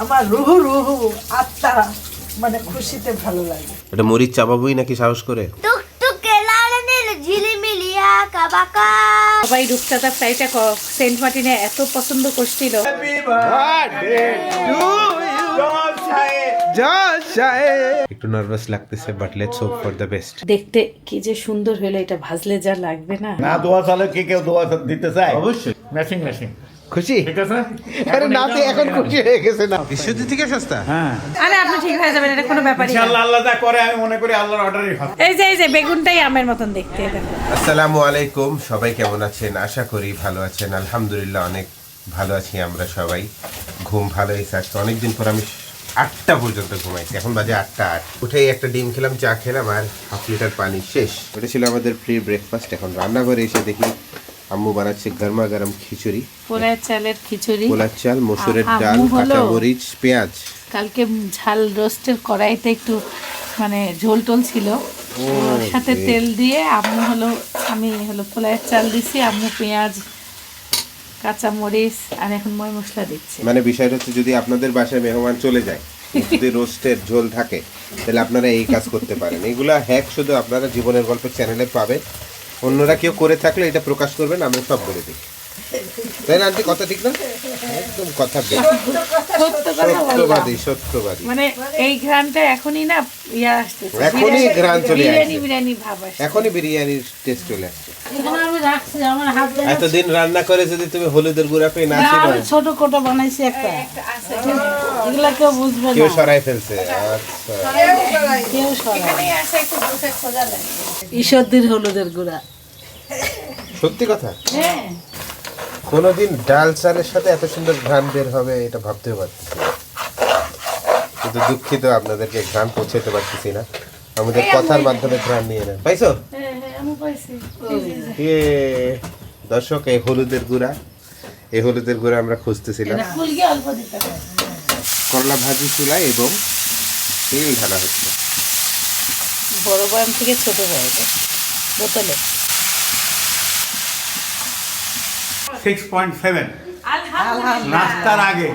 আমার রুহু রুহু আত্মা মানে খুশিতে ভালো লাগে। এটা মরিচ চাবাবই নাকি সাহস করে? সবাই রূপচাঁদা ফ্রাইটা ক- সেন্ট মার্টিনে এত পছন্দ করছিল। একটু নার্ভাস লাগতেছে but let's hope for the best দেখতে কি যে সুন্দর হলো এটা ভাজলে যা লাগবে না। না দোয়া চালে কে কেউ দোয়া দিতে চায়? অবশ্যই। ম্যাচিং ম্যাচিং খুশি? আরে নাতি এখন খুশি হয়ে গেছে না। বিশ্বজিৎ থেকে সস্তা? হ্যাঁ। আরে আপনি ঠিক হয়ে যাবেন এটা কোনো ব্যাপারই না। ইনশাআল্লাহ আল্লাহ যা করে আমি মনে করি আল্লাহর অর্ডারই হবে। এই যে এই যে বেগুনটাই আমের মতন দেখতে এটা আসসালামু আলাইকুম সবাই কেমন আছেন? আশা করি ভালো আছেন। আলহামদুলিল্লাহ অনেক ভালো আছি আমরা সবাই। ঘুম ভালো হয়েছে আজকে। অনেকদিন পর আমি আটটা পর্যন্ত ঘুমাইছি। এখন বাজে আটটা আট। উঠেই একটা ডিম খেলাম চা খেলাম আর হাফ লিটার পানি শেষ। ওটা ছিল আমাদের প্রি ব্রেকফাস্ট এখন রান্নাঘরে এসে দেখি আম্মু বানাচ্ছে গরমা গরম খিচুড়ি। পোড়া চালের খিচুড়ি। পোলার চাল মসুরের ডাল আম্মু হলো- কাঁচামরিচ পেঁয়াজ। কালকে ঝাল রোস্টের কড়াইতে একটু মানে ঝোল টোল ছিল। ওর সাথে তেল দিয়ে আম্মু হলো আমি হলো পোলায়ের চাল দিছি আম্মু পেঁয়াজ কাঁচা মরিচ আর এখন ময় মশলা দিচ্ছি। মানে বিষয়টা হচ্ছে যদি আপনাদের বাসায় মেহমান চলে যায় যদি রোস্টের ঝোল থাকে তাহলে আপনারা এই কাজ করতে পারেন। এগুলা হ্যাক শুধু আপনারা জীবনের গল্প চ্যানেলে পাবেন। অন্যরা কেউ করে থাকলে এটা প্রকাশ করবেন আমরা সব করে দিই। তাই না আন্টি? কথা ঠিক না? একদম কথা সত্যবাদী সত্যবাদী। মানে এই ঘ্রানটা এখনই না ইয়া আসতেছে এখনই বিরিয়ানি- ঘ্রাণ চলে আসছে। বিরিয়ানি ভাব আসছে। এখনই বিরিয়ানির টেস্ট চলে আসছে। এতদিন রান্না করে যদি তুমি হলুদের গুঁড়া পেয়ে না ছোট কোটা বানাইছি একটা। এগুলা কেউ বুঝবে কেউ সরাই ফেলছে আচ্ছা। কেউ সরাই আসে একটু বসে খোঁজা লাগে ঈশ্বরদীর হলুদের গুঁড়া। সত্যি কথা? হ্যাঁ। কোনোদিন ডাল চালের সাথে এত সুন্দর ঘ্রাণ বের হবে এটা ভাবতেও পারতেছি কিন্তু দুঃখিত আপনাদেরকে ঘ্রাণ পৌঁছাতে পারতেছি না। আমাদের কথার মাধ্যমে ঘ্রাণ নিয়ে নেন। পাইছো? হ্যাঁ হ্যাঁ এ দর্শক এই হলুদের গুঁড়া এই হলুদের গুঁড়া আমরা খুঁজতেছিলাম ফুলকি অল্প দিতে হবে করলা ভাজি চুলায় এবং তেল ঢালা হচ্ছে। বড় বয়াম থেকে ছোট বয়ামে বোতলে। সিক্স পয়েন্ট সেভেন নাস্তার আগে।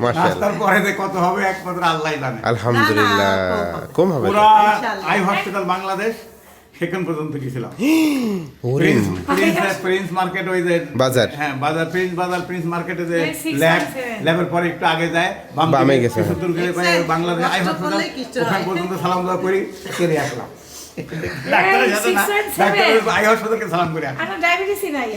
নাস্তার পরে কত হবে একমাত্র আল্লাহ জানে। আলহামদুলিল্লাহ। কম হবে পুরা আই হসপিটাল বাংলাদেশ। সেখান পর্যন্ত গেছিলাম। প্রিন্স প্রিন্স প্রিন্স মার্কেট ওই যে বাজার। হ্যাঁ বাজার প্রিন্স বাজার প্রিন্স মার্কেটে যে ল্যাব ল্যাবের পরে একটু আগে যায় বাম গেছে, কিছু হ্যাঁ। দূর গেলে বাংলাদেশ। আই হসপিটাল ওখান পর্যন্ত সালাম দেওয়া করি চলে আসলাম। ডাক্তার। ডাক্তারের আই হসপিটালকে সালাম করে। আসলাম ডায়াবেটিসই নাই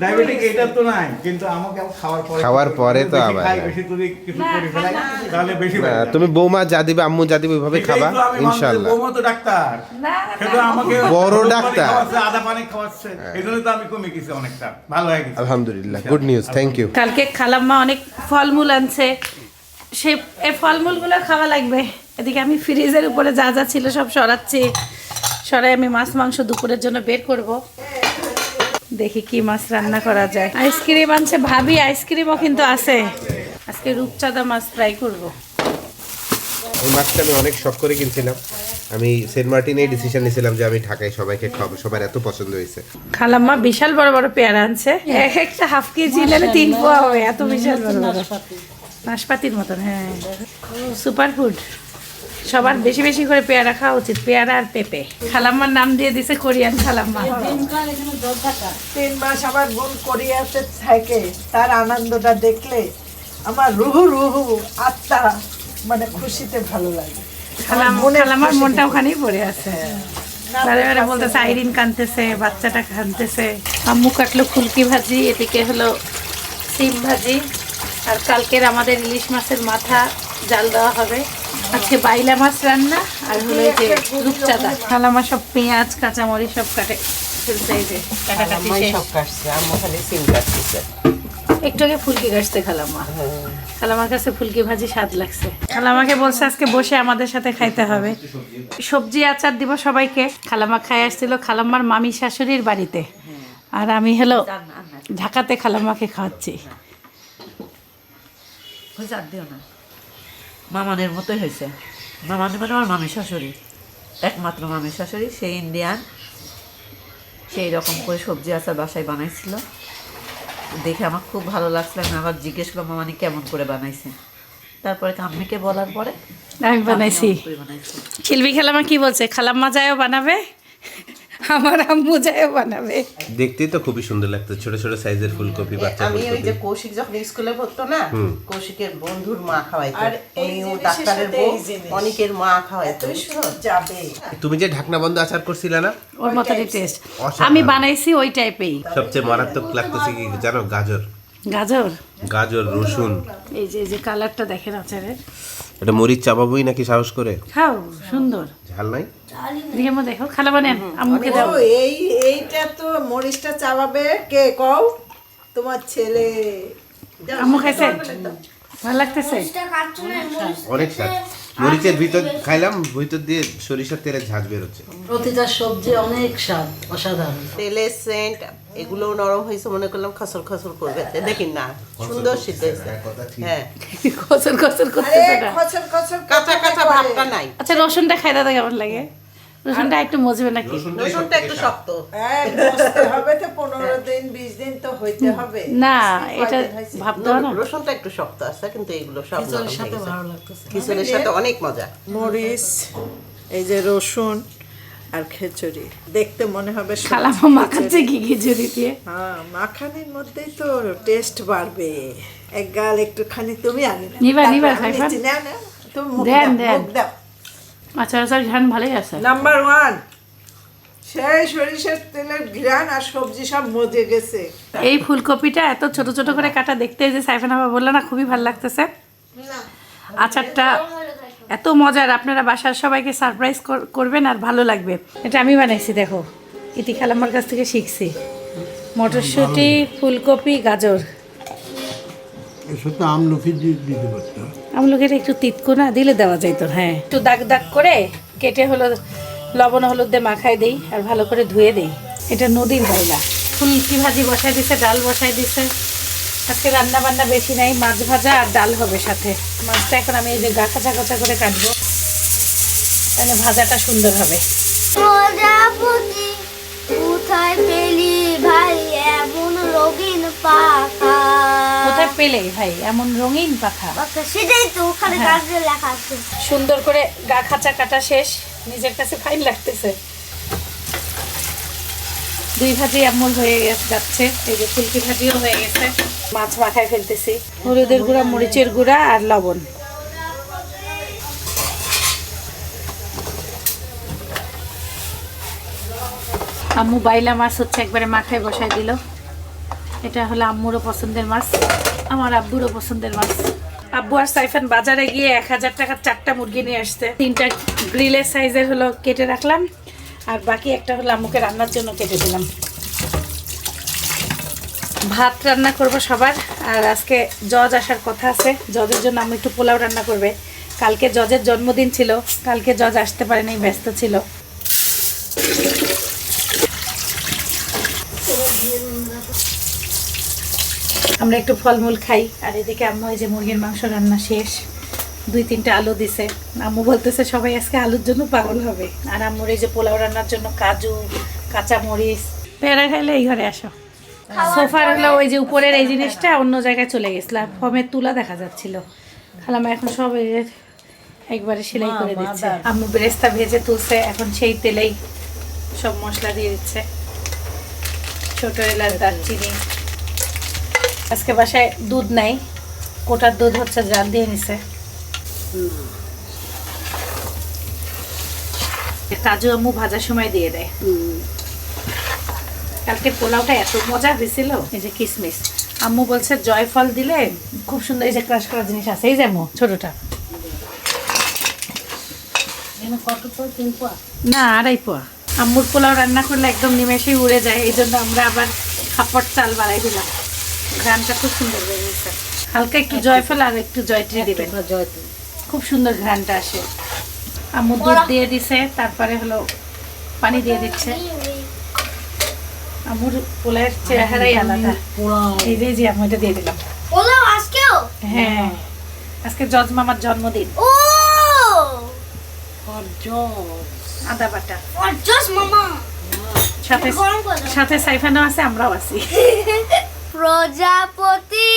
ডায়াবেটিক এটা তো নাই কিন্তু আমাকে খাওয়ার পরে খাওয়ার পরে তো আবার বেশি যদি কিছু করে ফেলাই তাহলে বেশি। তুমি বৌমা যা দিবে আম্মু যা দিবে ওইভাবে খাবা? বৌমা তো ডাক্তার। না আমাকে বড় ডাক্তার। আদা পানি খাওয়াচ্ছে এই জন্য তো আমি কমে গেছি অনেকটা। ভালো হয়ে গেছে। আলহামদুলিল্লাহ গুড নিউজ থ্যাংক ইউ কালকে খালাম্মা অনেক ফলমূল আনছে। সে এই ফলমূলগুলো খাওয়া লাগবে। এদিকে আমি ফ্রিজের উপরে যা যা ছিল সব সরাচ্ছি। সরাই আমি মাছ মাংস দুপুরের জন্য বের করব। দেখি কি মাছ রান্না করা যায়। আইসক্রিম আনছে ভাবি আইসক্রিমও কিন্তু আছে। আজকে রূপচাঁদা মাছ ফ্রাই করব। এই মাছটা আমি অনেক শখ করে কিনছিলাম। আমি সেন্ট মার্টিনেই ডিসিশন নিয়েছিলাম যে আমি ঢাকায় সবাইকে খাব সবার এত পছন্দ হয়েছে। খালাম্মা বিশাল বড় বড় পেয়ারা আনছে। এক একটা হাফ কেজি নিলে তিন পোয়া হবে এত বিশাল বড় বড়। নাশপাতির মতন হ্যাঁ। সুপার ফুড সবার বেশি বেশি করে পেয়ারা খাওয়া উচিত। পেয়ারা আর পেঁপে। খালাম্মার নাম দিয়ে দিছে কোরিয়ান খালাম্মা। তিন মাস আমার বোন কোরিয়াতে থাকে তার আনন্দটা দেখলে আমার রুহু রুহু আত্মা মানে খুশিতে ভালো লাগে। খালাম্মার মনটা ওখানেই পড়ে আছে। বারে বারে বলতেছে আইরিন কানতেছে বাচ্চাটা কানতেছে। আম্মু কাটলো ফুলকি ভাজি এদিকে হলো সিম ভাজি। আর কালকের আমাদের ইলিশ মাছের মাথা জাল দেওয়া হবে। আজকে বাইলা মাছ রান্না আর হলো এই যে রূপচাঁদা। খালামা সব পেঁয়াজ কাঁচামরিচ সব কাটে। ফেলছে এই যে কাটাকাটি শেষ। একটু আগে ফুলকি কাটতে খালাম্মা খালামার কাছে ফুলকি ভাজি স্বাদ লাগছে। খালামাকে বলছে আজকে বসে আমাদের সাথে খাইতে হবে। সবজি আচার দিব সবাইকে। খালামা খাই আসছিল খালাম্মার মামি শাশুড়ির বাড়িতে। আর আমি হলো ঢাকাতে খালাম্মাকে খাওয়াচ্ছি। দিও না। মামানের মতোই হয়েছে। মামানের মানে আমার মামি শাশুড়ি। একমাত্র মামি শাশুড়ি সেই ইন্ডিয়ান সেই রকম করে সবজি আচার বাসায় বানাইছিল। দেখে আমার খুব ভালো লাগছিল আমি আবার জিজ্ঞেস করলাম মামানি কেমন করে বানাইছে? তারপরে কাম্মিকে বলার পরে আমি বানাইছি? শিল্পী খালামা কি বলছে? খালাম্মা যায়ও বানাবে? আমার আম্মু যায়ও বানাবে। দেখতেই তো খুবই সুন্দর লাগতো ছোট ছোট সাইজের ফুলকপি বাচ্চা আমি ওই যে কৌশিক যখন স্কুলে পড়তো না কৌশিকের বন্ধুর মা খাওয়াইতো। আর এই ও ডাক্তারের বউ অনেকের মা খাওয়াইতো। যাবে। তুমি যে ঢাকনা বন্ধ আচার করছিলে না? ওর মতনই টেস্ট আমি বানাইছি ওই টাইপেই সবচেয়ে মারাত্মক লাগতেছে কি জানো গাজর। গাজর? গাজর রসুন। এই যে এই যে কালারটা দেখেন আচারের। এটা মরিচ চাবাবই নাকি সাহস করে? খাও সুন্দর। ঝাল নাই? দিয়ে মো দেখো খালা বানেন আম্মুকে দাও। ও এই এইটা তো মরিচটা চাবাবে কে কও? তোমার ছেলে। আম্মু খাইছে? ভালো লাগতেছে? অনেক স্বাদ। মরিচের ভিতর খাইলাম ভিতর দিয়ে সরিষার তেলের ঝাঁজ বেরোচ্ছে। প্রতিটা সবজি অনেক স্বাদ অসাধারণ। তেলের সেন্ট এগুলো নরম হয়েছে মনে করলাম খসর খসর করবে। দেখি না সুন্দর সিদ্ধ হয়েছে। হ্যাঁ করতেছে না খচর খচর কাঁচা কাঁচা ভাবটা নাই। আচ্ছা রসুনটা খাই দাদা কেমন লাগে? রসুনটা একটু মজবে নাকি? রসুনটা একটু শক্ত। হ্যাঁ হবে তো পনেরো দিন বিশ দিন তো হইতে হবে। না এটা? ভাবতে না রসুনটা একটু শক্ত আছে কিন্তু এগুলো সব খিচুড়ির সাথে ভালো লাগতেছে। খিচুড়ির সাথে অনেক মজা। মরিচ এই যে রসুন আর খেচুড়ি। দেখতে মনে হবে খালামা মাখাচ্ছে কি খিচুড়ি দিয়ে? হ্যাঁ মাখানির মধ্যেই তো টেস্ট বাড়বে। এক গাল একটুখানি তুমি আনি খাইবা? তুমি মুখ দেন, দেন। আচার আচার ঘ্রাণ ভালোই আছে। নাম্বার ওয়ান সেই সরিষার তেলের ঘ্রাণ আর সবজি সব মজে গেছে। এই ফুলকপিটা এত ছোট ছোট করে কাটা দেখতে যে সাইফান আবার বলল না খুবই ভালো লাগতেছে। আচারটা এত মজার আপনারা বাসার সবাইকে সারপ্রাইজ করবেন আর ভালো লাগবে। এটা আমি বানাইছি দেখো। ইতি খালাম্মার কাছ থেকে শিখছি। মটরশুঁটি ফুলকপি গাজর। আমলকি দিতে পারতো। আমলকির একটু তিতকো না দিলে দেওয়া যাইত হ্যাঁ। একটু দাগ দাগ করে কেটে হলো লবণ হলুদ দিয়ে মাখাই দিই আর ভালো করে ধুয়ে দিই। এটা নদীর বাইলা ফুলকি ভাজি বসাই দিছে ডাল বসাই দিছে। আজকে রান্না বান্না বেশি নাই মাছ ভাজা আর ডাল হবে সাথে। মাছটা এখন আমি এই যে গা কাঁচা কাঁচা করে কাটবো। তাহলে ভাজাটা সুন্দর হবে। কোথায় পেলি ভাই এমন রঙিন পাখা? কোথায় পেলে ভাই এমন রঙিন পাখা? আচ্ছা, সেটাই তো ওখানে হ্যাঁ। লেখা আছে। সুন্দর করে গা খাঁচা কাটা শেষ নিজের কাছে ফাইন লাগতেছে। দুই ভাজি এমন হয়ে যাচ্ছে। এই যে ফুলকি ভাজিও হয়ে গেছে। মাছ মাখায় ফেলতেছি। হলুদের গুঁড়া, মরিচের গুঁড়া আর লবণ। আম্মু বাইলা মাছ হচ্ছে একবারে মাখায় বসাই দিল। এটা হলো আম্মুরও পছন্দের মাছ, আমার আব্বুরও পছন্দের মাছ। আব্বু আর সাইফান বাজারে গিয়ে এক হাজার টাকার চারটা মুরগি নিয়ে আসছে। তিনটা গ্রিলের সাইজের হলো কেটে রাখলাম। আর বাকি একটা হলো আম্মুকে রান্নার জন্য কেটে দিলাম। ভাত রান্না করব সবার, আর আজকে জজ আসার কথা আছে। জজের জন্য আমি একটু পোলাও রান্না করবে। কালকে জজের জন্মদিন ছিল, কালকে জজ আসতে পারেনি, ব্যস্ত ছিল। আমরা একটু ফলমূল খাই, আর এদিকে আম্মু এই যে মুরগির মাংস রান্না শেষ। দুই তিনটা আলু দিছে। আম্মু বলতেছে সবাই আজকে আলুর জন্য পাগল হবে। আর আম্মুর এই যে পোলাও রান্নার জন্য কাজু কাঁচা মরিচ পেয়ারা খাইলে এই ঘরে আসো। সোফার হলো ওই যে উপরের এই জিনিসটা অন্য জায়গায় চলে গেছিল। ফমের তুলা দেখা যাচ্ছিল। খালামা এখন সব এই যে একবারে সেলাই করে দিচ্ছে। আম্মু বেরেস্তা ভেজে তুলছে এখন সেই তেলেই সব মশলা দিয়ে দিচ্ছে। ছোট এলাচ দারচিনি। আজকে বাসায় দুধ নাই কোটার দুধ হচ্ছে জাল দিয়ে নিছে। কাজু আম্মু ভাজার সময় দিয়ে দেয়। কালকে পোলাওটা এত মজা হয়েছিল। এই যে কিসমিস। আম্মু বলছে জয়ফল দিলে খুব সুন্দর এই যে ক্রাশ করা জিনিস আছে। এই যে আম্মু ছোটটা। না আড়াই পোয়া। আম্মুর পোলাও রান্না করলে একদম নিমেষেই উড়ে যায়। এই জন্য আমরা আবার খাপড় চাল বাড়াই দিলাম। ঘ্রানটা খুব সুন্দর বেরিয়েছে হালকা একটু জয়ফল আর একটু জয়ত্রী দিবেন। খুব সুন্দর ঘ্রানটা আসে। আম্মু দুধ দিয়ে দিছে তারপরে হলো পানি দিয়ে দিচ্ছে। আম্মুর পোলার চেহারাই আলাদা। এই যে আম্মু এটা দিয়ে দিলাম। আজকেও? হ্যাঁ আজকে জজ মামার জন্মদিন। ও! আদা বাটা। অর্জস মামা। সাথে সাথে সাইফানও আছে আমরাও আছি। প্রজাপতি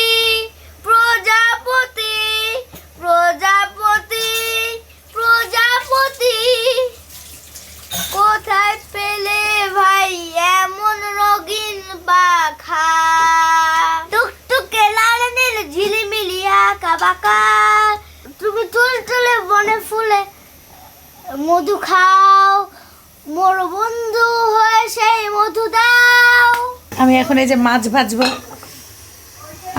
বাখা টুকটুকে লাল নীল ঝিলিমিলি আঁকা বাঁকা। তুমি তুল তুলে বনে ফুলে মধু খাও। মোর বন্ধু হয়ে সেই মধু দাও। আমি এখন এই যে মাছ ভাজবো।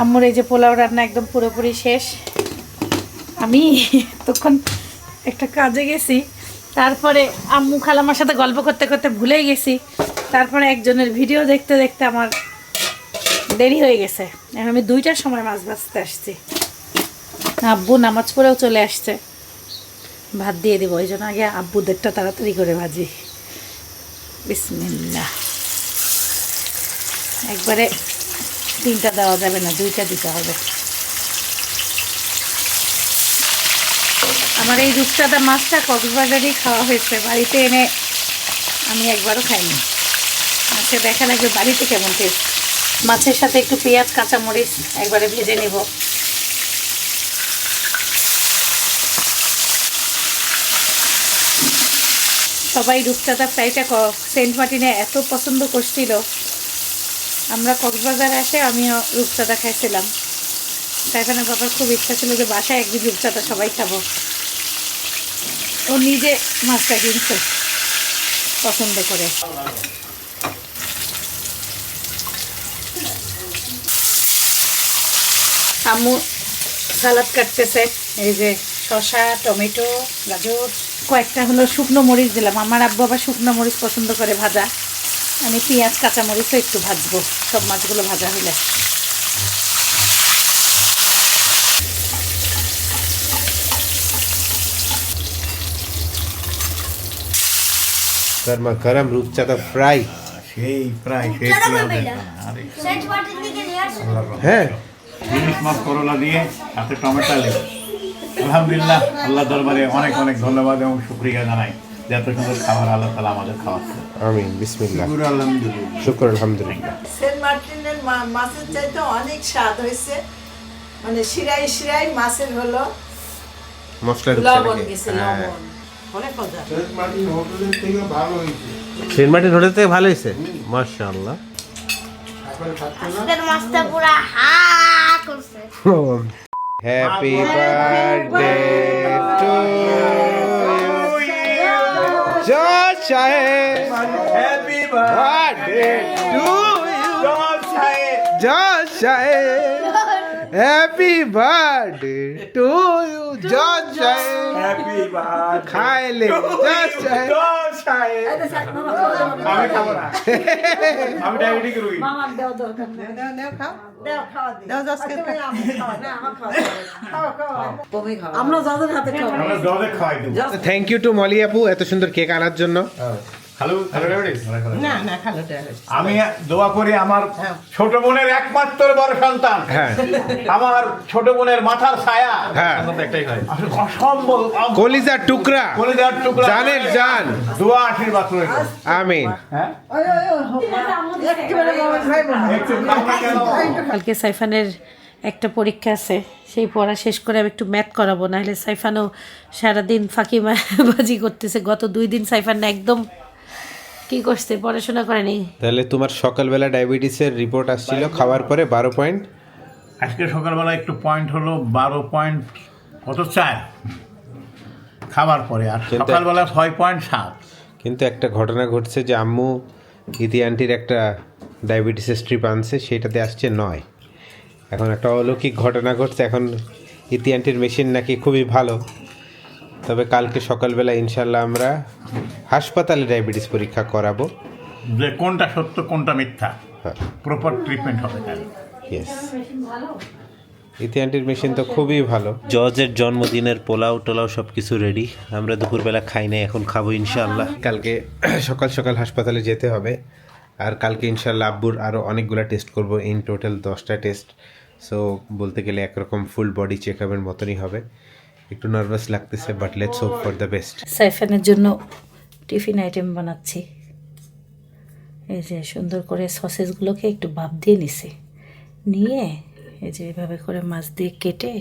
আম্মুর এই যে পোলাও রান্না একদম পুরোপুরি শেষ। আমি তখন একটা কাজে গেছি। তারপরে আম্মু খালামার সাথে গল্প করতে করতে ভুলে গেছি। তারপরে একজনের ভিডিও দেখতে দেখতে আমার দেরি হয়ে গেছে। এখন আমি দুইটার সময় মাছ ভাজতে আসছি। আব্বু নামাজ পড়েও চলে আসছে। ভাত দিয়ে দেবো ওই জন্য আগে আব্বুদেরটা তাড়াতাড়ি করে ভাজি। বিসমিল্লা একবারে তিনটা দেওয়া যাবে না, দুইটা দিতে হবে। আমার এই রূপচাঁদা মাছটা কক্সবাজারেই খাওয়া হয়েছে, বাড়িতে এনে আমি একবারও খাইনি। আজকে দেখা লাগবে বাড়িতে কেমন টেস্ট? মাছের সাথে একটু পেঁয়াজ, কাঁচামরিচ একবারে ভেজে নেব। সবাই রূপচাঁদা ফ্রাইটা সেন্ট মার্টিনে এত পছন্দ করছিল। আমরা কক্সবাজার আসে আমিও রূপচাঁদা খাইছিলাম। সাইফানের বাবার খুব ইচ্ছা ছিল যে বাসায় একদিন রূপচাঁদা সবাই খাব। ও নিজে মাছটা কিনছে, পছন্দ করে। আম্মু সালাদ কাটতেছে। এই যে শসা টমেটো গাজর। কয়েকটা হলো শুকনো মরিচ দিলাম। আমার আব্বু আবার শুকনো মরিচ পছন্দ করে ভাজা। আমি পেঁয়াজ কাঁচা মরিচও একটু ভাজবো। সব মাছগুলো ভাজা হলে গরমা গরম রূপচাঁদা ফ্রাই। সেই প্রায় সেই হ্যাঁ। ইলিশ মাছ করলা দিয়ে সাথে টমেটো লেগে আলহামদুলিল্লাহ আল্লাহ দরবারে অনেক অনেক ধন্যবাদ এবং শুক্রিয়া জানাই যে এত সুন্দর খাবার আল্লাহ তালা আমাদের খাওয়াচ্ছে। আমিন বিসমিল্লাহ। আলহামদুলিল্লাহ। শুক্র আলহামদুলিল্লাহ। সেন্ট মার্টিনের মাছের চাইতে অনেক স্বাদ হয়েছে। মানে শিরাই শিরাই মাছের হলো মশলা লবণ ঢুকছে গেছে? হ্যাঁ। লবণ। অনেক মজা। সেন্ট মার্টিন হোটেল থেকে ভালো হয়েছে। মাশাআল্লাহ। আজকের মাছটা পুরা হা করছে। হ্যাপি বার্থডে টু জয় সাহেব হ্যাপি বার্থডে টু জয় সাহেব happy birthday to you Joy সাহেব হ্যাপি বার্থডে খাইলে জয় সাহেব আমি খাব না। আমি ডায়াবেটিক রুগী আমরা যাদের হাতে খাব আমরা জলে খাওয়াই দেবো। থ্যাংক ইউ টু মলি আপু এত সুন্দর কেক আনার জন্য। হ্যালো হ্যালো না না আমি দোয়া করি আমার ছোট বোনের একমাত্র বড় সন্তান। হ্যাঁ। আমার ছোট বোনের মাথার ছায়া। হ্যাঁ। অসম্ভব কলিজার টুকরা। কলিজার টুকরা। জানের জান। দোয়া আশীর্বাদ রইল আমিন। হ্যাঁ? মনে হয়। কালকে সাইফানের একটা পরীক্ষা আছে সেই পড়া শেষ করে আমি একটু ম্যাথ করাবো নাহলে সাইফানও সারাদিন ফাঁকি বাজি করতেছে। গত দুই দিন সাইফান না একদম কি করছে? পড়াশোনা করেনি। তাহলে তোমার সকালবেলা ডায়াবেটিসের রিপোর্ট আসছিল খাওয়ার পরে বারো পয়েন্ট আজকে সকালবেলা একটু পয়েন্ট হলো বারো পয়েন্ট কত? চার। খাবার পরে আর সকালবেলা ছয় পয়েন্ট সাত। কিন্তু একটা ঘটনা ঘটছে যে আম্মু ইতি আন্টির একটা ডায়াবেটিসের স্ট্রিপ আনছে সেটাতে আসছে নয়। এখন একটা অলৌকিক ঘটনা ঘটছে। এখন ইতি আন্টির মেশিন নাকি খুবই ভালো। তবে কালকে সকালবেলা ইনশাল্লাহ আমরা হাসপাতালে ডায়াবেটিস পরীক্ষা করাবো। যে কোনটা সত্য কোনটা মিথ্যা হ্যাঁ। প্রপার ট্রিটমেন্ট হবে তাই ইয়েস ইতি আন্টির মেশিন তো খুবই ভালো। জর্জের জন্মদিনের পোলাও টোলাও সব কিছু রেডি আমরা দুপুরবেলা খাই নাই এখন খাব ইনশাআল্লাহ। কালকে সকাল সকাল হাসপাতালে যেতে হবে। আর কালকে ইনশাআল্লাহ আব্বুর আরও অনেকগুলো টেস্ট করব। ইন টোটাল দশটা টেস্ট সো বলতে গেলে একরকম ফুল বডি চেক আপের মতনই হবে। একটু নার্ভাস লাগতেছে but let's hope for the best সাইফানের জন্য টিফিন আইটেম বানাচ্ছি। এই যে সুন্দর করে সসেসগুলোকে একটু ভাপ দিয়ে নিছি। নিয়ে এই যে এভাবে করে মাছ দিয়ে কেটে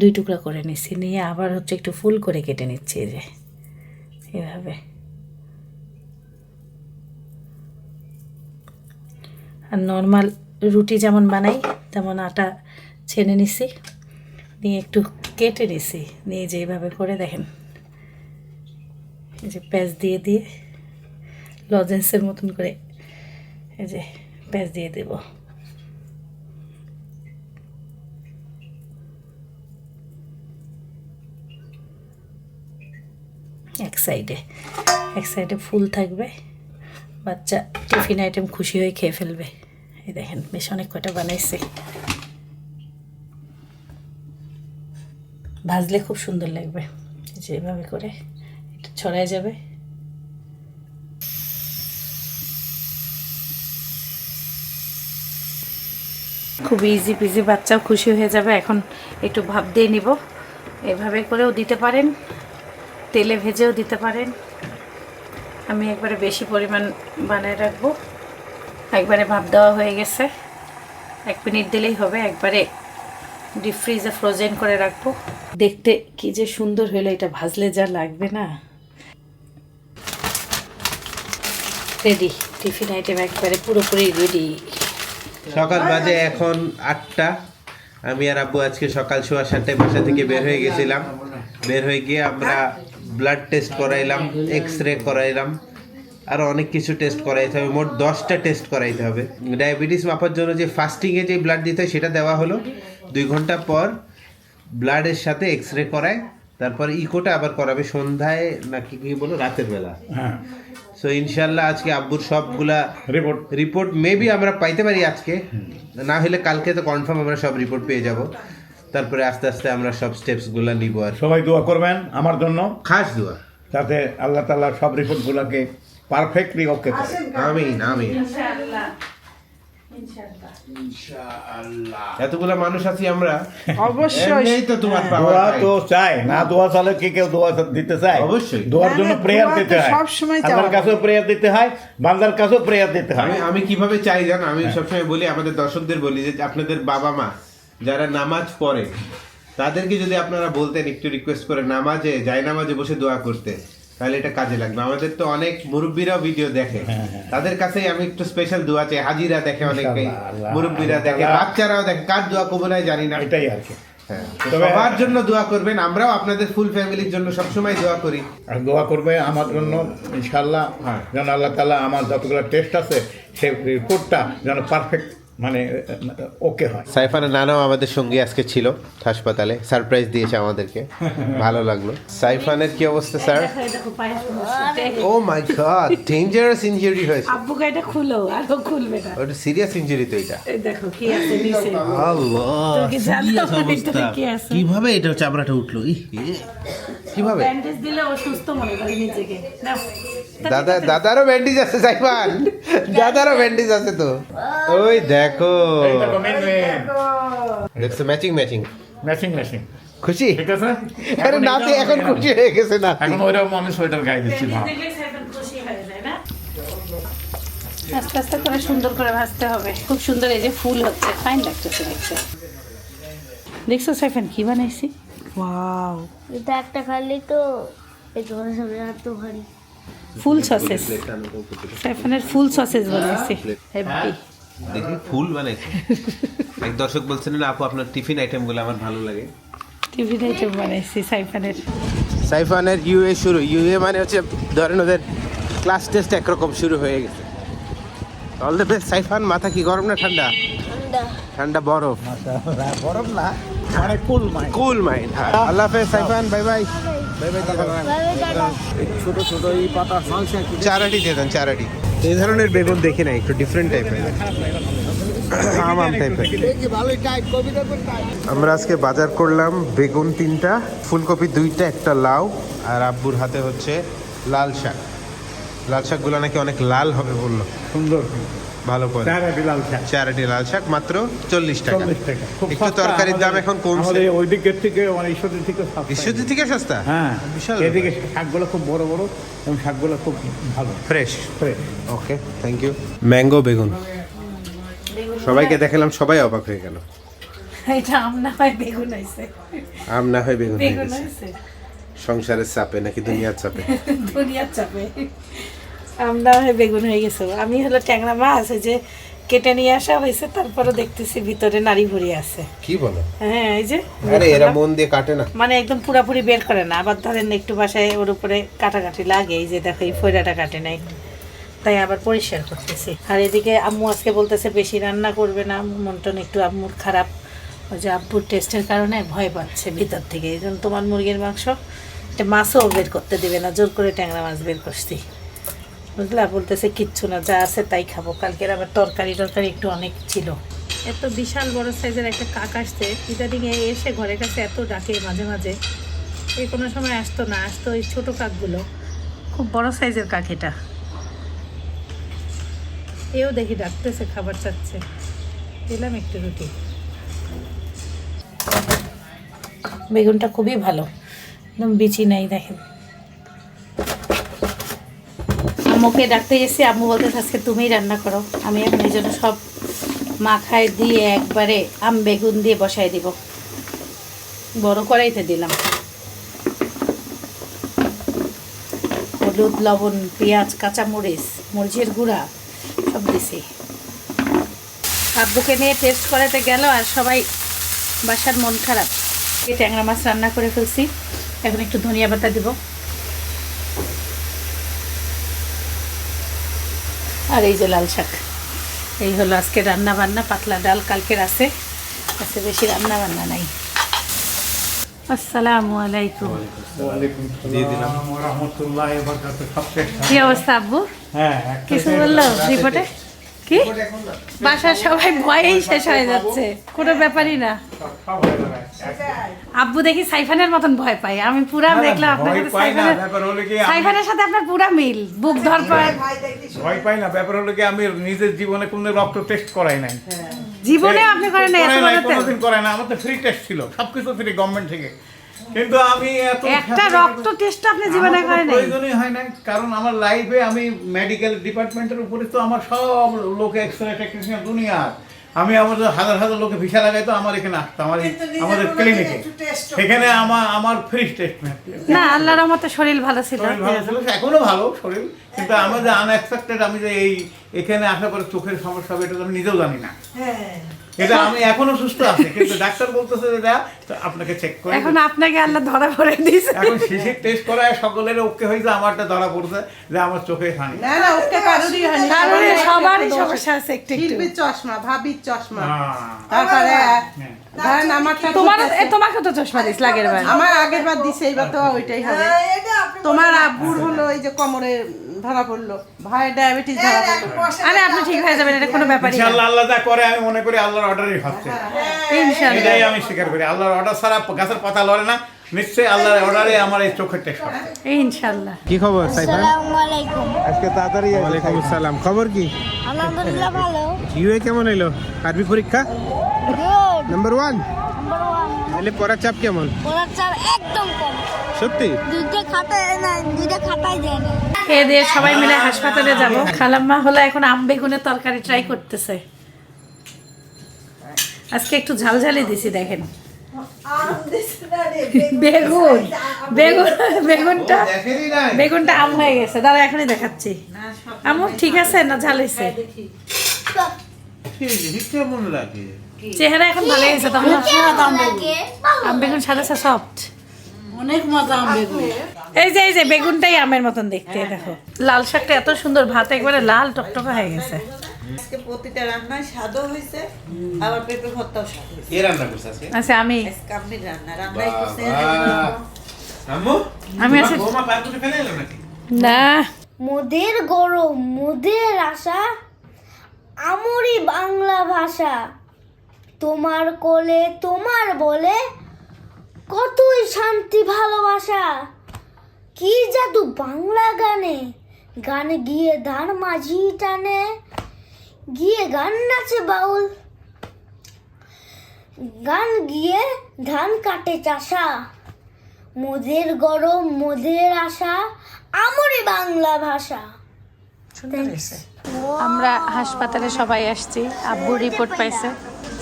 দুই টুকরা করে নিচ্ছি নিয়ে আবার হচ্ছে একটু ফুল করে কেটে নিচ্ছি এই যে, এভাবে। আর নর্মাল রুটি যেমন বানাই, তেমন আটা ছেনে নিছি। নিয়ে একটু কেটে নিছি। নিয়ে যে এইভাবে করে দেখেন। এই যে প্যাঁচ দিয়ে দিয়ে লজেন্সের মতন করে এই যে প্যাঁচ দিয়ে দেব। এক সাইডে। এক সাইডে ফুল থাকবে। বাচ্চা টিফিন আইটেম খুশি হয়ে খেয়ে ফেলবে। এই দেখেন, বেশ অনেক কটা বানাইছে। ভাজলে খুব সুন্দর লাগবে। যে এভাবে করে এটা ছড়ায় যাবে। খুব ইজি পিজি বাচ্চাও খুশি হয়ে যাবে। এখন একটু ভাব দিয়ে নিব। এভাবে করেও দিতে পারেন। তেলে ভেজেও দিতে পারেন। আমি একবারে বেশি পরিমাণ বানায় রাখব। একবারে ভাব দেওয়া হয়ে গেছে। এক মিনিট দিলেই হবে। একবারে ডিপ ফ্রিজে ফ্রোজেন করে রাখব। দেখতে কি যে সুন্দর হলো এটা ভাজলে যা লাগবে না। রেডি টিফিন আইটেম একবারে পুরোপুরি রেডি সকাল বাজে এখন আটটা। আমি আর আব্বু আজকে সকাল সোয়া সাতটায় বাসা থেকে বের হয়ে গেছিলাম। বের হয়ে গিয়ে আমরা ব্লাড টেস্ট করাইলাম এক্স রে করাইলাম। আর অনেক কিছু টেস্ট করাইতে হবে, মোট দশটা টেস্ট করাইতে হবে। ডায়াবেটিস মাপার জন্য যে ফাস্টিংয়ে যে ব্লাড দিতে হয়, সেটা দেওয়া হলো। দুই ঘণ্টা পর ব্লাডের সাথে এক্স রে করায় তারপর ইকোটা আবার করাবে সন্ধ্যায় নাকি কি বলো রাতের বেলা। হ্যাঁ। সো ইনশাল্লাহ আজকে আব্বুর সবগুলা রিপোর্ট রিপোর্ট মেবি আমরা পাইতে পারি আজকে। না হলে কালকে তো কনফার্ম আমরা সব রিপোর্ট পেয়ে যাব। তারপরে আস্তে আস্তে আমরা সব স্টেপসগুলো নিব আর। সবাই দোয়া করবেন আমার জন্য। খাস দোয়া। যাতে আল্লাহ তাআলা সব রিপোর্টগুলোকে পারফেক্টলি ওকে করে। আমিন আমিন। এতগুলা মানুষ আছি আমরা। অবশ্যই। তো তোমার পাওয়া দোয়া তো চাই। না দোয়া চালে কি কেউ দোয়া দিতে চায়? অবশ্যই। দোয়ার জন্য প্রেয়ার দিতে হয়। আল্লাহর কাছেও প্রেয়ার দিতে হয় বান্দার কাছেও প্রেয়ার দিতে হয়। আমি আমি কীভাবে চাই জানো? আমি সবসময় বলি আমাদের দর্শকদের বলি যে আপনাদের বাবা মা যারা নামাজ পড়ে তাদেরকে যদি আপনারা বলতেন একটু রিকোয়েস্ট করে নামাজে যাই নামাজে বসে দোয়া করতে তাহলে এটা কাজে লাগবে। আমাদের তো অনেক মুরব্বীরাও ভিডিও দেখে। তাদের কাছেই আমি একটু স্পেশাল দোয়া চাই। হাজিরা দেখে আল্লাহ। মুরব্বীরা দেখে বাচ্চারাও দেখে কার দোয়া কবুল হয় জানি না। এটাই আর কি। হ্যাঁ। সবার জন্য দোয়া করবেন আমরাও আপনাদের ফুল ফ্যামিলির জন্য সবসময় দোয়া করি। আর দোয়া করবে আমার জন্য ইনশাল্লাহ হ্যাঁ। যেন আল্লাহ তালা আমার যতগুলো টেস্ট আছে সেই রিপোর্টটা যেন পারফেক্ট মানে ওকে হয়। সাইফানের নানাও আমাদের সঙ্গে আজকে ছিল হাসপাতালে সারপ্রাইজ দিয়েছে আমাদেরকে। ভালো লাগল। সাইফানের কি অবস্থা sir? Oh my God dangerous injury হয়েছে। আব্বুকে এটা খুলো আরও খুলবে না। ওটা সিরিয়াস ইনজুরি তো এটা। দেখো কি আছে নিচে। আল্লাহ কীভাবে এটা চামড়াটা উঠল। কীভাবে? ব্যান্ডেজ দিলে ও সুস্থ মনে করে নিজেকে। নাও। দাদা দাদারও ব্যান্ডেজ আছে সাইফান। দাদারও ব্যান্ডেজ আছে তো। ওই দেখো। দেখছ ম্যাচিং ম্যাচিং ম্যাচিং ম্যাচিং খুশি? ঠিক আছে? আরে নাতি এখন খুশি হয়ে গেছে না এখন ওইরকম আমি সোয়েটার গায়ে দিচ্ছি হয়ে না? আস্তে আস্তে করে সুন্দর করে ভাজতে হবে। খুব সুন্দর এই যে ফুল হচ্ছে। ফাইন লাগতেছে দেখতে। দেখছ সাইফান কি বানাইছি? ওয়াও এটা একটা খালি তো। এই তোমার সামনে আর তো ভারী। ফুল সসেস সাইফানের ফুল সসেস বানাইছি। হেভি দেখি ফুল বানাইছে। এক দর্শক বলছেন না আপু আপনার টিফিন আইটেমগুলো আমার ভালো লাগে। টিভি আইটেম বানাইছি সাইফানের। সাইফানের ইউএ শুরু। ইউএ মানে হচ্ছে ধরেন ওদের ক্লাস টেস্ট একরকম শুরু হয়ে গেছে। অল দ্য বেস্ট সাইফান মাথা কি গরম না ঠান্ডা? ঠান্ডা। বরফ। বরফ না মানে কুল মাই কুল মাইন্ড আল্লাহ হাফেজ Saifan bye bye bye bye ছোট ছোট এই পাতা চারাটি দিয়ে দেন চারাটি এই ধরনের বেগুন দেখি না একটু ডিফারেন্ট টাইপের আম আম টাইপের আমরা আজকে বাজার করলাম বেগুন তিনটা, ফুলকপি দুইটা, একটা লাউ, আর আব্বুর হাতে হচ্ছে লাল শাক। লাল শাকগুলো নাকি অনেক লাল হবে বলল। সুন্দর। ভালো করে। চারা বিলাল শাক। চারাটি লাল শাক মাত্র চল্লিশ টাকা। একটু তরকারির দাম এখন কমছে। ওই দিকের থেকে মানে ঈশ্বরের থেকে সস্তা। থেকে সস্তা? হ্যাঁ। বিশাল এদিকে শাকগুলো খুব বড় বড় এবং শাকগুলো খুব ভালো। Fresh fresh okay thank you mango বেগুন। সবাইকে দেখালাম সবাই অবাক হয়ে গেল। এটা আম না হয় বেগুন হয়েছে। আম না হয় বেগুন হয়েছে। সংসারের চাপে নাকি দুনিয়ার চাপে? দুনিয়ার চাপে। আম না হয় বেগুন হয়ে গেছে। আমি হলো ট্যাংরা মাছ ওই যে কেটে নিয়ে আসা হয়েছে তারপরে দেখতেছি ভিতরে নারী ভরি আছে। কি বলো? হ্যাঁ এই যে আরে এরা মন দিয়ে কাটে না। মানে একদম পুরাপুরি বের করে না। আবার ধরেন একটু বাসায় ওর উপরে কাটাকাটি লাগে এই যে দেখো এই ফয়রাটা কাটে নাই। তাই আবার পরিষ্কার করতেছি। আর এদিকে আম্মু আজকে বলতেছে বেশি রান্না করবে না মন টন একটু আম্মুর খারাপ। ওই যে আব্বুর টেস্টের কারণে ভয় পাচ্ছে ভিতর থেকে। এই জন্য তোমার মুরগির মাংস একটা মাছও বের করতে দিবে না। জোর করে ট্যাংরা মাছ বের করছি। বুঝলা বলতেছে কিচ্ছু না যা আছে তাই খাব। কালকের আবার তরকারি টরকারি একটু অনেক ছিল। এত বিশাল বড় সাইজের একটা কাক আসছে ইদানিং এসে ঘরের কাছে এত ডাকে মাঝে মাঝে। এই কোনো সময় আসতো না আসতো ওই ছোটো কাকগুলো। খুব বড় সাইজের কাক এটা। এও দেখি ডাকতেছে খাবার চাচ্ছে। দিলাম একটু রুটি। বেগুনটা খুবই ভালো। একদম বিচি নাই দেখেন। আম্মুকে ডাকতে গেছি, আম্মু বলতে আজকে তুমিই রান্না করো। আমি এখন এই জন্য সব মাখায় দিয়ে একবারে আম বেগুন দিয়ে বসাই দিব। বড় কড়াইতে দিলাম। হলুদ, লবণ, পেঁয়াজ, কাঁচামরিচ, মরিচের গুঁড়া, সব দিছি। আব্বুকে নিয়ে টেস্ট করাতে গেল আর সবাই বাসার মন খারাপ। এই ট্যাংরা মাছ রান্না করে ফেলছি। এখন একটু ধনিয়া পাতা দিব। আর এই যে লাল শাক। এই হলো আজকে রান্না বান্না পাতলা ডাল কালকের আছে। আজকে বেশি রান্না বান্না নাই। আসসালামু আলাইকুম। কি অবস্থা আব্বু? হ্যাঁ কিছু বলল রিপোর্টে? কি? বাসার সবাই ভয়েই শেষ হয়ে যাচ্ছে। কোনো ব্যাপারই না। হয়ে। আব্বু দেখি সাইফানের মতন ভয় পাই আমি পুরা দেখলাম আপনার সাথে সাইফানের সাথে আপনার পুরা মিল। বুক ধর পায় ভয় পাই না। ব্যাপার হলো কি আমি নিজের জীবনে কোনো রক্ত টেস্ট করাই নাই। জীবনে আপনি করেন না কোনোদিন করে না আমার তো ফ্রি টেস্ট ছিল। সবকিছু ফ্রি গভর্নমেন্ট থেকে। কিন্তু আমি এত একটা রক্ত টেস্ট আপনি জীবনে করেন নাই। প্রয়োজনই হয় না কারণ আমার লাইফে আমি মেডিকেল ডিপার্টমেন্টের উপরে তো আমার সব লোক এক্সরে টেকনিশিয়ান দুনিয়ার। আমি আমাদের হাজার হাজার লোকে ভিসা লাগাই তো আমার এখানে আসতো আমার এই- আমাদের ক্লিনিকে একটু সেখানে আমার আমার ফ্রি ট্রিটমেন্ট না আল্লাহর রহমতে শরীর ভালো ছিল। শরীর ভালো ছিল এখনও ভালো শরীর কিন্তু আমার যে আনএক্সপেক্টেড আমি যে এই এখানে আসার পরে চোখের সমস্যা হবে এটা তো আমি নিজেও জানি না। হ্যাঁ। এটা আমি এখনও সুস্থ আছি কিন্তু ডাক্তার বলতেছে যে আপনাকে চেক করে এখন আপনাকে আল্লাহ ধরা পড়ে দিয়েছে। এখন শিশির টেস্ট করায় সকলের ওকে হয়েছে আমারটা ধরা পড়ছে যে আমার চোখে হানি। না না ওকে কারোরই হানি কারোরই সবারই সমস্যা আছে একটু একটু। চশমা ভাবির চশমা। হ্যাঁ। তারপরে হ্যাঁ। আমারটা তোমার তোমাকে তো চশমা দিস লাগের বার। আমার আগের বার দিছে এইবার তো ওইটাই হবে। হ্যাঁ, তোমার আব্বুর হলো এই যে কোমরে ধরা পড়ল। ভাইয়ের ডায়াবেটিস ধরা পড়ল। আরে আপনি ঠিক হয়ে যাবেন এটা কোনো ব্যাপারই না। ইনশাআল্লাহ আল্লাহ যা করে আমি মনে করি আল্লাহর অর্ডারই হচ্ছে। ইনশাআল্লাহ। এটাই আমি স্বীকার করি আল্লাহর অর্ডার ছাড়া গাছের পাতা লড়ে না। নিশ্চয়ই আল্লাহর অর্ডারে আমার এই চোখের টেস্ট ইনশাআল্লাহ। কি খবর সাইফান আসসালামু আলাইকুম। আজকে তাড়াতাড়ি আসসালাম। খবর কি? আলহামদুলিল্লাহ ভালো। ইউএ কেমন এলো? আরবি পরীক্ষা? গুড নাম্বার তাহলে পড়ার চাপ কেমন? পড়ার চাপ একদম কম। সত্যি? দুইটা খাতায় না দুইটা খাতায় যায় না। খেয়ে দিয়ে সবাই মিলে হাসপাতালে যাব। খালাম্মা হলো এখন আম বেগুনের তরকারি ট্রাই করতেছে। আজকে একটু ঝালঝালি দিছি দেখেন। বেগুন বেগুন বেগুনটা বেগুনটা আম হয়ে গেছে। দাঁড়া এখনই দেখাচ্ছি। আমু ঠিক আছে না ঝাল হয়েছে? কেমন লাগে। চেহারা এখন ভালো হয়েছে তখন আম বেগুন। সাদা সফট অনেক মজা আম বেগুন। এই যে এই যে বেগুনটাই আমের মতন দেখতে দেখো। লাল শাকটা এত সুন্দর ভাত একবারে লাল টকটকা হয়ে গেছে। আজকে প্রতিটা রান্নায় স্বাদও হয়েছে আবার পেঁপে ভর্তাও স্বাদ কে রান্না করছে আজকে? আচ্ছা আমি। আজকে আপনি রান্না রান্নাই করছে আম্মু? আমি আছি বৌমা পার করে ফেলে এলো নাকি? না। মোদের গরম মোদের আশা আমরি বাংলা ভাষা। তোমার কোলে তোমার বলে কতই শান্তি ভালোবাসা। কি জাদু বাংলা গানে? গানে গিয়ে ধান মাঝি টানে গিয়ে গান নাচে বাউল। গান গিয়ে ধান কাটে চাষা। মোদের গরম মোদের আশা আমরি বাংলা ভাষা। আমরা হাসপাতালে সবাই আসছি। আব্বু রিপোর্ট পাইছে।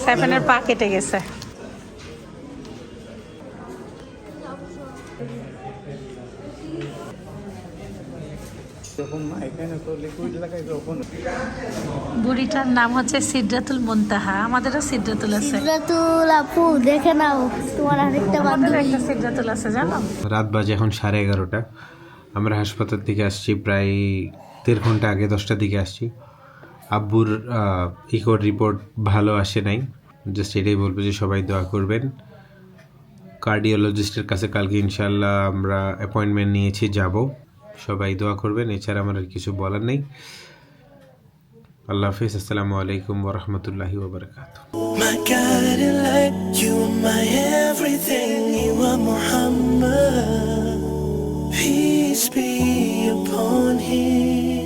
সাইফানের পা কেটে গেছে। বুড়িটার নাম হচ্ছে সিদ্ধাতুল মুনতাহা। আমাদেরও সিদ্ধাতুল আছে। সিদ্ধাতুল আপু দেখে নাও তোমার আরেকটা বান্ধবী। একটা সিদ্ধাতুল আছে জানো? রাত বাজে এখন সাড়ে এগারোটা। আমরা হাসপাতাল থেকে আসছি প্রায় দেড় ঘণ্টা আগে দশটার দিকে আসছি। আব্বুর ইকোর রিপোর্ট ভালো আসে নাই। জাস্ট এটাই বলব যে সবাই দোয়া করবেন। কার্ডিওলজিস্টের কাছে কালকে ইনশাল্লাহ আমরা অ্যাপয়েন্টমেন্ট নিয়েছি, যাব। সবাই দোয়া করবেন, এছাড়া আমার আর কিছু বলার নেই। আল্লাহ হাফিজ, আসসালামু আলাইকুম ওরহমতুল্লাহি ওবরাকাত My Muhammad. Peace be upon him.